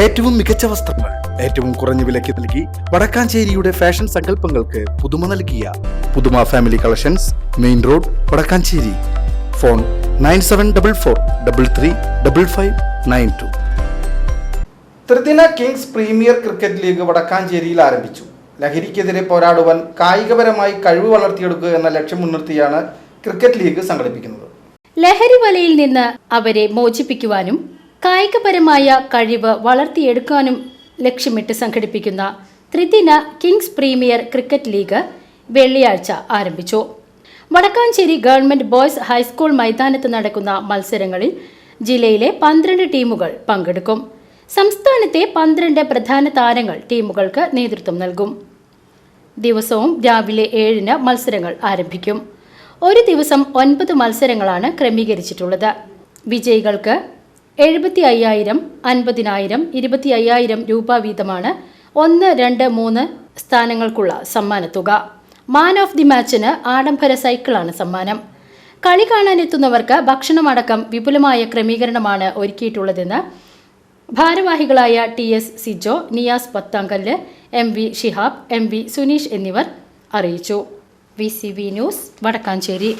ഏറ്റവും മികച്ച വസ്ത്രങ്ങൾ ഏറ്റവും കുറഞ്ഞ വിലയ്ക്ക് നൽകി വടക്കാഞ്ചേരിയുടെ ഫാഷൻ സങ്കല്പങ്ങൾക്ക് പുതുമ നൽകിയ Puthuma family collections main road Vadakkanchery. Phone nine seven double four double three double five nine two. ത്രിദിന കിങ്സ് പ്രീമിയർ ക്രിക്കറ്റ് ലീഗ് വടക്കാഞ്ചേരിയിൽ ആരംഭിച്ചു. ലഹരിക്കെതിരെ പോരാടുവാൻ കായികപരമായി കഴിവ് വളർത്തിയെടുക്കുക എന്ന ലക്ഷ്യം മുൻനിർത്തിയാണ് ക്രിക്കറ്റ് ലീഗ് സംഘടിപ്പിക്കുന്നത്. ലഹരി വലയിൽ നിന്ന് അവരെ മോചിപ്പിക്കുവാനും കായികപരമായ കഴിവ് വളർത്തിയെടുക്കാനും ലക്ഷ്യമിട്ട് സംഘടിപ്പിക്കുന്ന ത്രിദിന കിങ്സ് പ്രീമിയർ ക്രിക്കറ്റ് ലീഗ് വെള്ളിയാഴ്ച ആരംഭിച്ചു. വടക്കാഞ്ചേരി ഗവൺമെന്റ് ബോയ്സ് ഹൈസ്കൂൾ മൈതാനത്ത് നടക്കുന്ന മത്സരങ്ങളിൽ ജില്ലയിലെ പന്ത്രണ്ട് ടീമുകൾ പങ്കെടുക്കും. സംസ്ഥാനത്തെ പന്ത്രണ്ട് പ്രധാന താരങ്ങൾ ടീമുകൾക്ക് നേതൃത്വം നൽകും. ദിവസവും രാവിലെ ഏഴിന് മത്സരങ്ങൾ ആരംഭിക്കും. ഒരു ദിവസം ഒൻപത് മത്സരങ്ങളാണ് ക്രമീകരിച്ചിട്ടുള്ളത്. വിജയികൾക്ക് എഴുപത്തി അയ്യായിരം അൻപതിനായിരം ഇരുപത്തി അയ്യായിരം രൂപ വീതമാണ് ഒന്ന് രണ്ട് മൂന്ന് സ്ഥാനങ്ങൾക്കുള്ള സമ്മാനത്തുക മാൻ ഓഫ് ദി മാച്ചിന് ആഡംബര സൈക്കിളാണ് സമ്മാനം. കളി കാണാനെത്തുന്നവർക്ക് ഭക്ഷണമടക്കം വിപുലമായ ക്രമീകരണമാണ് ഒരുക്കിയിട്ടുള്ളതെന്ന് ഭാരവാഹികളായ T S Sijo Niyas Pathankallu M V Shihab M V Suneesh എന്നിവർ അറിയിച്ചു. V C V news Vadakkanchery.